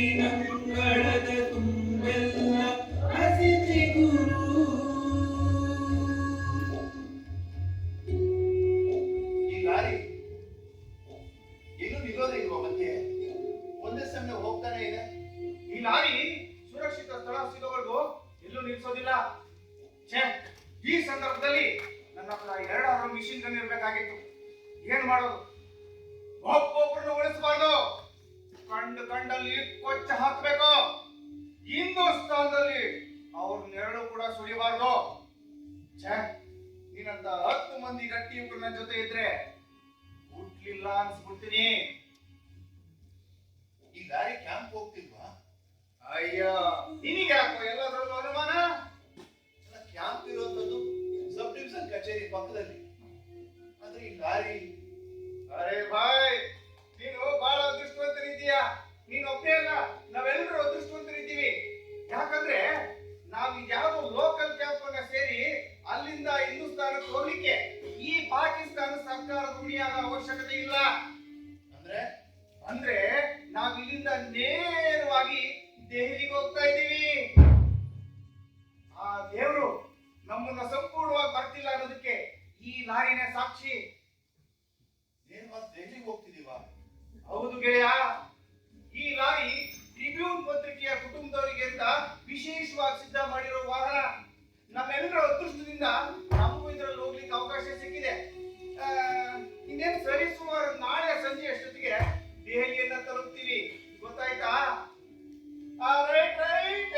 ದಿನ ಇಲ್ಲ ಅನ್ಸ್ಬಿಡ್ತೀನಿ. ಈ ದಾರಿ ಕ್ಯಾಂಪ್ ಹೋಗ್ತಿಲ್ವಾ? ಅಯ್ಯ. ನಿನಗೆ ಯಾಕೋ ಎಲ್ಲದರಲ್ಲೂ ಅನುಮಾನ? ಕ್ಯಾಂಪ್ ಇರುವಂತದ್ದು ಸಬ್ ಡಿವಿಷನ್ ಕಚೇರಿ ಪಕ್ಕದಲ್ಲಿ. ಆದ್ರೆ ಈ ದಾರಿ ಅರೆ ಬಾಯ್ ನೀನು ಬಹಳ ಅದೃಷ್ಟವಂತರಿದ್ದೀಯ ನೀನ್ ಒಬ್ಬೇ ಅಲ್ಲ ನಾವೆಲ್ಲರೂ ಅದೃಷ್ಟವಂತರಿದ್ದೀವಿ ಯಾಕಂದ್ರೆ ನಾವು ಯಾವ ಲೋಕಲ್ ಕ್ಯಾಂಪ್ ಸೇರಿ ಅಲ್ಲಿಂದ ಹಿಂದೂಸ್ತಾನಕ್ಕೆ ಹೋಗ್ಲಿಕ್ಕೆ ಈ ಪಾಕಿಸ್ತಾನ ಅಲಂಕಾರ ದುಣಿಯಾದ ಅವಶ್ಯಕತೆ ಇಲ್ಲ. ಅಂದ್ರೆ? ಅಂದ್ರೆ ನಾವು ಇಲ್ಲಿಂದ ನೇರವಾಗಿ ದೆಹಲಿಗೆ ಹೋಗ್ತಾ ಇದ್ದೀವಿ. ಆ ದೇವರು ನಮ್ಮನ್ನ ಸಂಪೂರ್ಣವಾಗಿ ಬರ್ತಿಲ್ಲ ಅನ್ನೋದಕ್ಕೆ ಈ ಲಾರಿನೇ ಸಾಕ್ಷಿ. ದೆಹಲಿಗೆ ಹೋಗ್ತಿದ್ದೀವ? ಹೌದು ಗೆಳೆಯ. ಈ ಲಾರಿ ಟ್ರಿಬ್ಯೂನ್ ಪತ್ರಿಕೆಯ ಕುಟುಂಬದವರಿಗೆ ಅಂತ ವಿಶೇಷವಾಗಿ ಸಿದ್ಧ ಮಾಡಿರೋ ವಾಹನ. ನಮ್ಮೆಲ್ಲರ ಅದೃಷ್ಟದಿಂದ ನಮಗೂ ಇದರಲ್ಲಿ ಹೋಗ್ಲಿಕ್ಕೆ ಅವಕಾಶ ಸಿಕ್ಕಿದೆ. ಇನ್ನೇನು ಸರಿ ಸುಮಾರು ನಾಳೆ ಸಂಜೆ ಅಷ್ಟೊತ್ತಿಗೆ ದೆಹಲಿಯನ್ನ ತಲುಪ್ತೀವಿ. ಗೊತ್ತಾಯ್ತಾ? ರೈಟ್ ರೈಟ್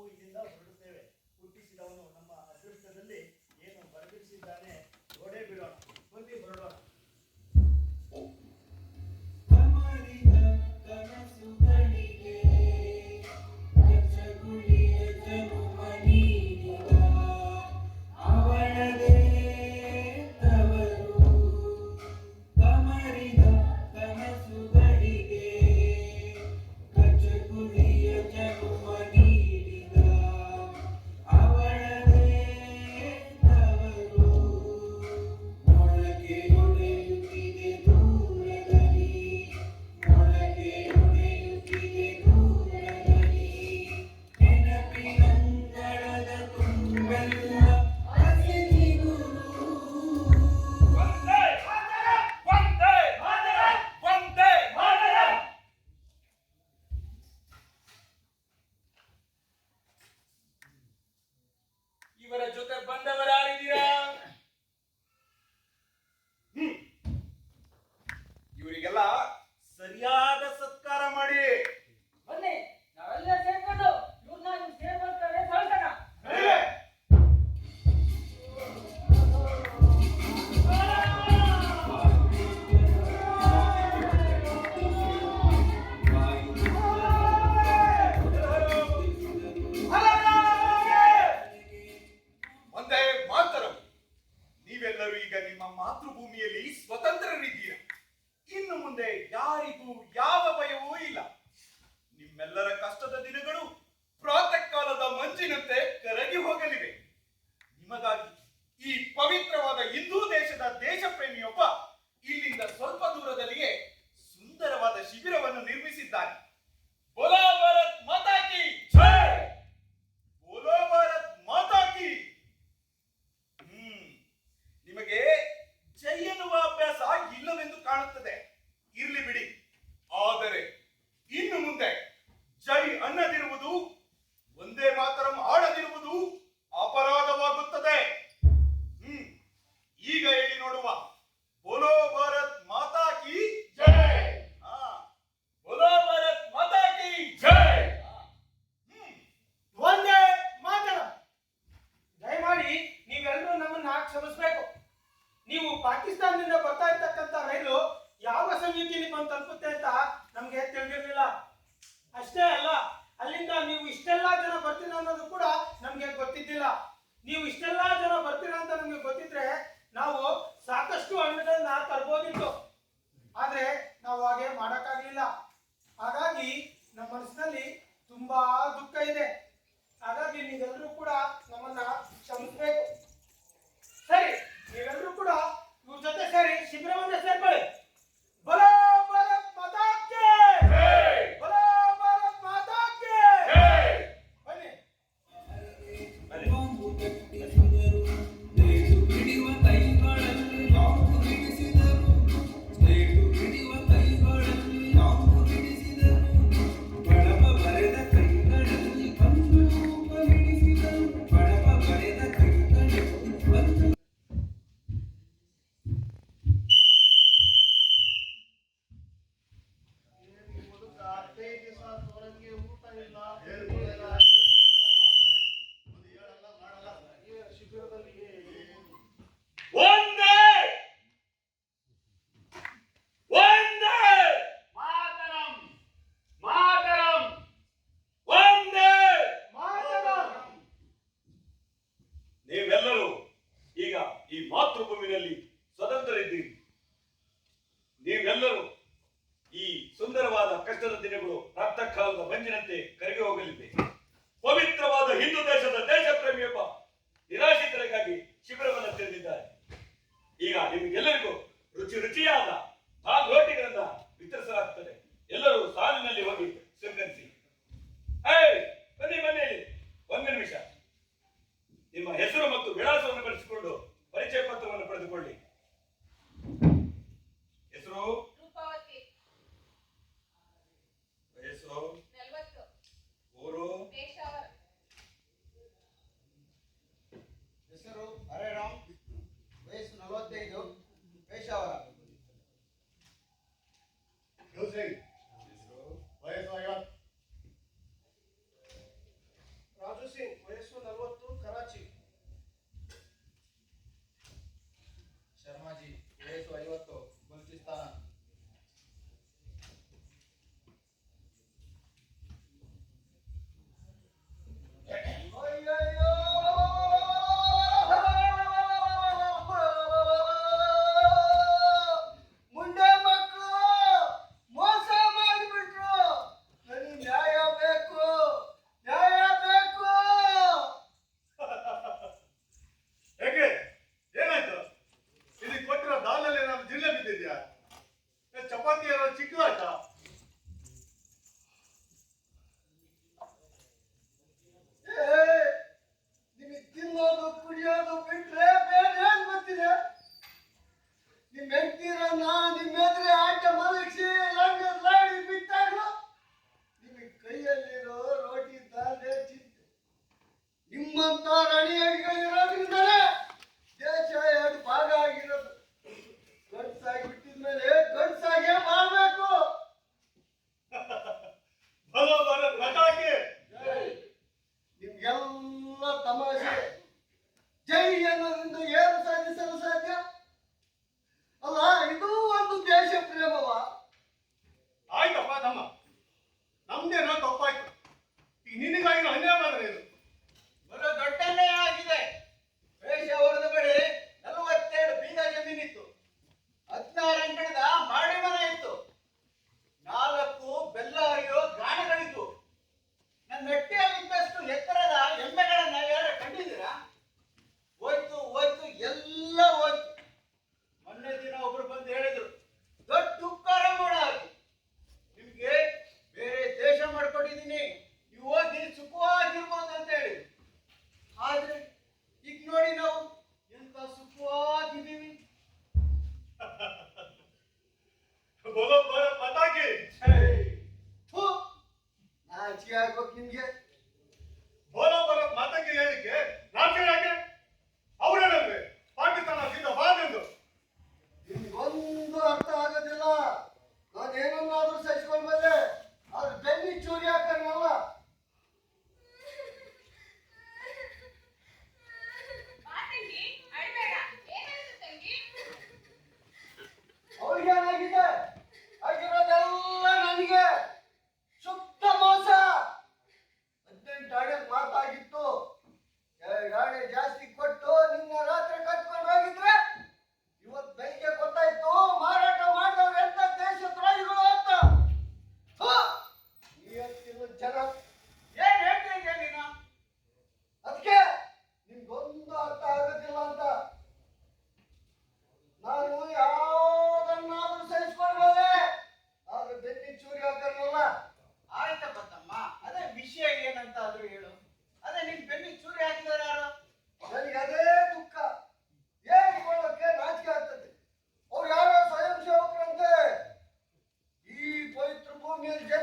ನಾವು ಇಲ್ಲಿಂದ ಹೊರಡುತ್ತೇವೆ. ಹುಟ್ಟಿಸಿದವನು ನಮ್ಮ ಇಲ್ಲ. ನೀವು ಇಷ್ಟೆಲ್ಲಾ ಜನ ಬರ್ತೀರಾ ಅಂತ ನಮಗೆ ಗೊತ್ತಿದ್ರೆ ನಾವು ಸಾಕಷ್ಟು ಹಣ್ಣುಗಳನ್ನ ತರ್ಬೋದಿತ್ತು. ಆದ್ರೆ ನಾವು ಹಾಗೆ ಮಾಡಕ್ಕಾಗ್ಲಿಲ್ಲ. ಹಾಗಾಗಿ ನಮ್ಮ ಮನಸ್ಸಿನಲ್ಲಿ ತುಂಬಾ ದುಃಖ ಇದೆ. ಹಾಗಾಗಿ ನೀವೆಲ್ಲರೂ ಕೂಡ ನಮ್ಮನ್ನ ಕ್ಷಮಿಸಬೇಕು. ಸರಿ ನೀವೆಲ್ಲರೂ ಕೂಡ ಇವ್ರ ಜೊತೆ ಸೇರಿ ಶಿಬಿರವನ್ನ ಸೇರ್ಕೊಳ್ಳಿ. ಸುಂದರವಾದ ಕಷ್ಟದ ದಿನಗಳು ರಕ್ತ ಕಾಲದ ಮಂಜಿನಂತೆ ಕರಗಿ ಹೋಗಲಿದೆ. ಪವಿತ್ರವಾದ ಹಿಂದೂ ದೇಶದ ದೇಶ ಪ್ರೇಮಿಯೊಬ್ಬ ನಿರಾಶಿತರಿಗಾಗಿ ಶಿಬಿರವನ್ನು ತೆರೆದಿದ್ದಾರೆ. ಈಗ ನಿಮಗೆಲ್ಲರಿಗೂ ರುಚಿ ರುಚಿಯಾದ ಆ ರೋಟಿಗಳನ್ನ ವಿತರಿಸಲಾಗುತ್ತದೆ ಎಲ್ಲರೂ ಸಾಲಿನಲ್ಲಿ ಹೋಗಿ ಸ್ವೀಕರಿಸಿ. ಬನ್ನಿ ಬನ್ನಿ. ಒಂದು ನಿಮಿಷ. ನಿಮ್ಮ ಹೆಸರು say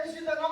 Desde da nossa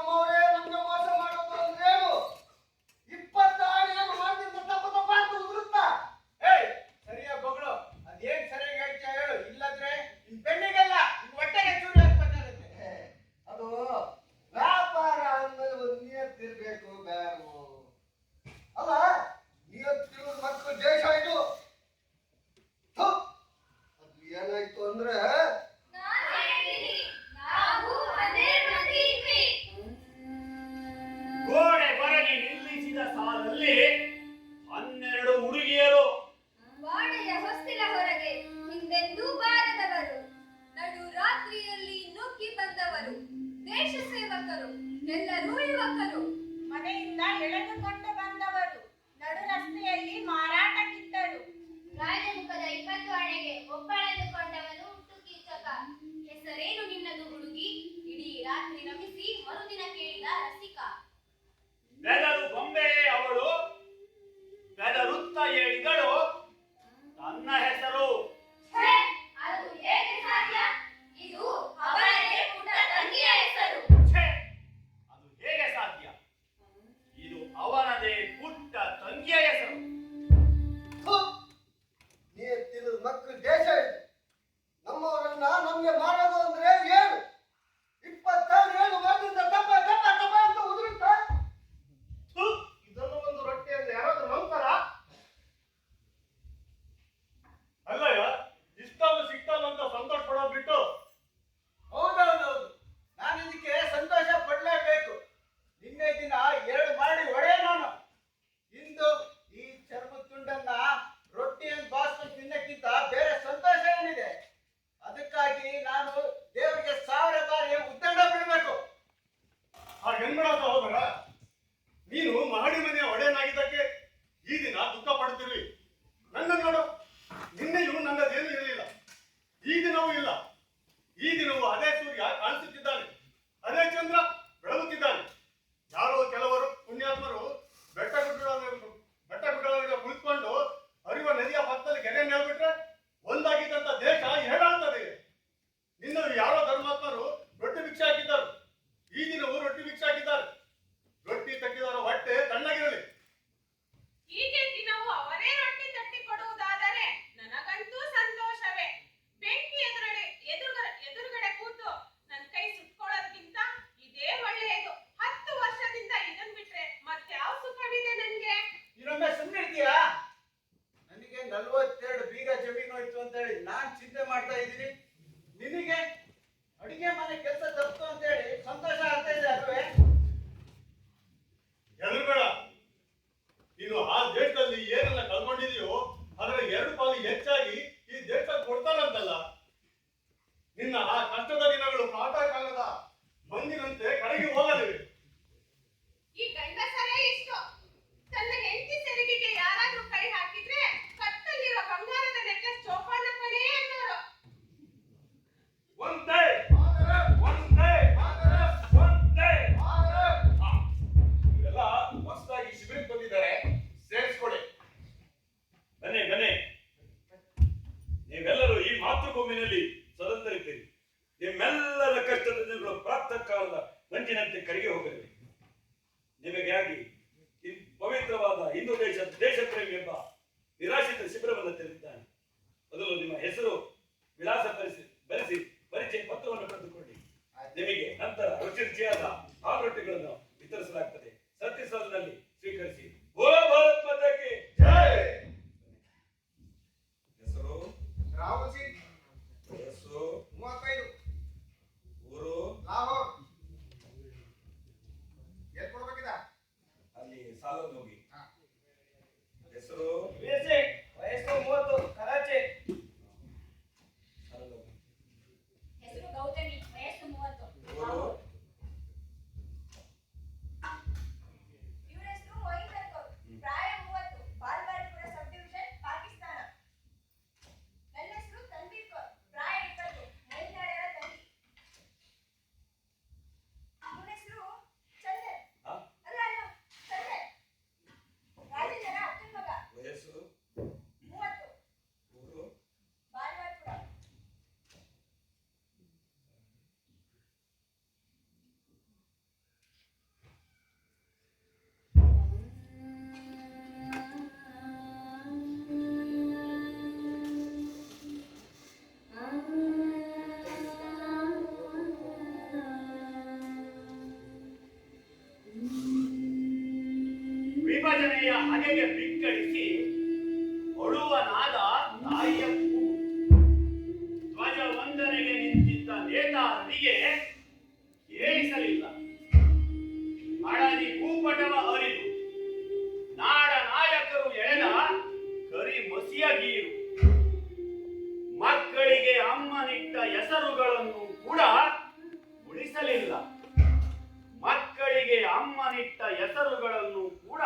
ಮಕ್ಕಳಿಗೆ ಬಿಕ್ಕಳಿಸಿ ಅಳುವ ತಾಯಿಯ ಧ್ವಜ ವಂದನೆಗೆ ನಿಂತಿದ್ದ ನೇತಾರನಿಗೆ ಕೇಳಿಸಲಿಲ್ಲ. ಹಳದಿ ಭೂಪಟವ ಹರಿದು ನಾಡ ನಾಯಕರು ಎಳೆದ ಕರಿ ಮಸಿಯ ಗೀರು. ಮಕ್ಕಳಿಗೆ ಅಮ್ಮನಿಟ್ಟ ಹೆಸರುಗಳನ್ನು ಕೂಡ ಉಳಿಸಲಿಲ್ಲ. ಮಕ್ಕಳಿಗೆ ಅಮ್ಮನಿಟ್ಟ ಹೆಸರುಗಳನ್ನು ಕೂಡ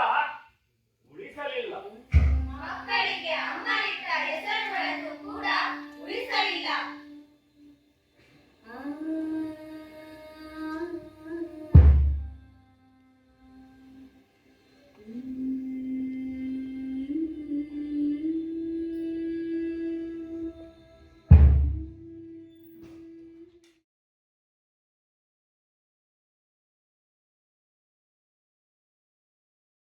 ಉಳಿಸಲಿಲ್ಲ. ಮಕ್ಕಳಿಗೆ ಅಮ್ಮನಿಟ್ಟ ಹೆಸರುಗಳನ್ನು ಕೂಡ ಉಳಿಸಲಿಲ್ಲ.